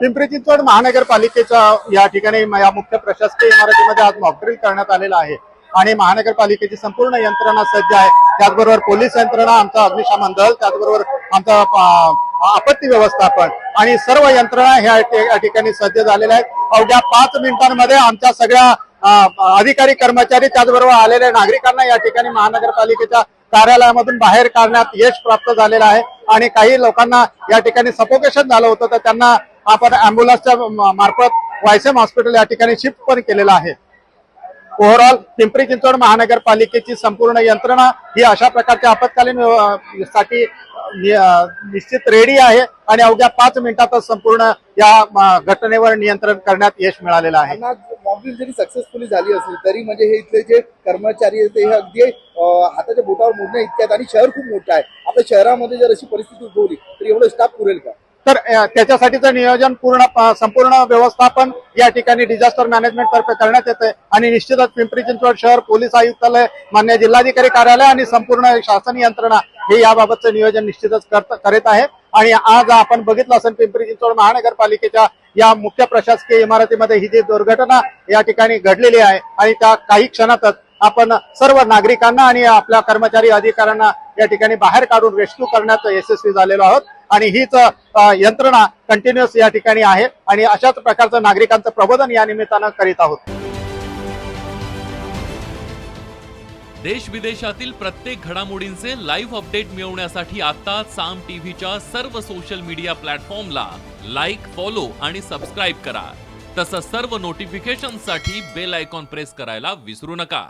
पिंपरी चिंचवड महानगरपालिकेच्या या ठिकाणी या मुख्य प्रशासकीय इमारतीमध्ये आज मॉकड्रिल करण्यात आलेला आहे. आणि महानगरपालिकेची संपूर्ण यंत्रणा सज्ज आहे. त्याचबरोबर पोलीस यंत्रणा आमचा अग्निशमन दल त्याचबरोबर आमचा आपत्ती व्यवस्थापन आणि सर्व यंत्रणा ह्या ठिकाणी सज्ज झालेल्या आहेत. अवघ्या पाच मिनिटांमध्ये आमच्या सगळ्या अधिकारी कर्मचारी त्याचबरोबर आलेल्या नागरिकांना या ठिकाणी महानगरपालिकेच्या कार्यालयामधून बाहेर काढण्यात यश प्राप्त झालेलं आहे. आणि काही लोकांना या ठिकाणी सपोकेशन झालं होतं तर त्यांना आपण अँब्युलन्सच्या मार्फत वायसेम हॉस्पिटल या ठिकाणी शिफ्ट पण केलेलं आहे. ओव्हरऑल पिंपरी चिंचवड महानगरपालिकेची संपूर्ण यंत्रणा ही अशा प्रकारच्या आपत्कालीन साठी निश्चित रेडी आहे आणि अवघ्या पाच मिनिटातच संपूर्ण या घटनेवर नियंत्रण करण्यात यश मिळालेलं आहे. मॉकड्रिल जरी सक्सेसफुली झाली असली तरी म्हणजे हे इथले जे कर्मचारी आहेत ते हे अगदी हाताच्या बोटावर मोडणे इतक्यात आणि शहर खूप मोठं आहे. आपल्या शहरामध्ये जर अशी परिस्थिती उद्भवली तर एवढं स्टाफ पुरेल का? तर त्याच्यासाठीचं नियोजन पूर्ण संपूर्ण व्यवस्थापन या ठिकाणी डिझास्टर मॅनेजमेंट तर्फे करण्यात येते आणि निश्चितच पिंपरी चिंचवड शहर पोलीस आयुक्तालय मान्य जिल्हाधिकारी कार्यालय आणि संपूर्ण शासन यंत्रणा हे याबाबतचं नियोजन निश्चितच करत करीत आहे. आणि आज आपण बघितलं असेल पिंपरी चिंचवड महानगरपालिकेच्या या मुख्य प्रशासकीय इमारतीमध्ये ही जी दुर्घटना या ठिकाणी घडलेली आहे आणि त्या काही क्षणातच आपण सर्व नागरिकांना आणि आपल्या कर्मचारी अधिकाऱ्यांना या ठिकाणी बाहेर काढून रेस्क्यू करण्यात यशस्वी झालेलो आहोत. आणि हीच यंत्रणा कंटिन्युअस या ठिकाणी आहे. आणि अशाच प्रकारचं नागरिकांचं प्रबोधन या निमित्तानं करीत आहोत. देश विदेशातील प्रत्येक घडामोडींचे लाईव्ह अपडेट मिळवण्यासाठी आता साम टीव्हीच्या सर्व सोशल मीडिया प्लॅटफॉर्मला लाईक फॉलो आणि सबस्क्राईब करा. तसंच सर्व नोटिफिकेशनसाठी बेल आयकॉन प्रेस करायला विसरू नका.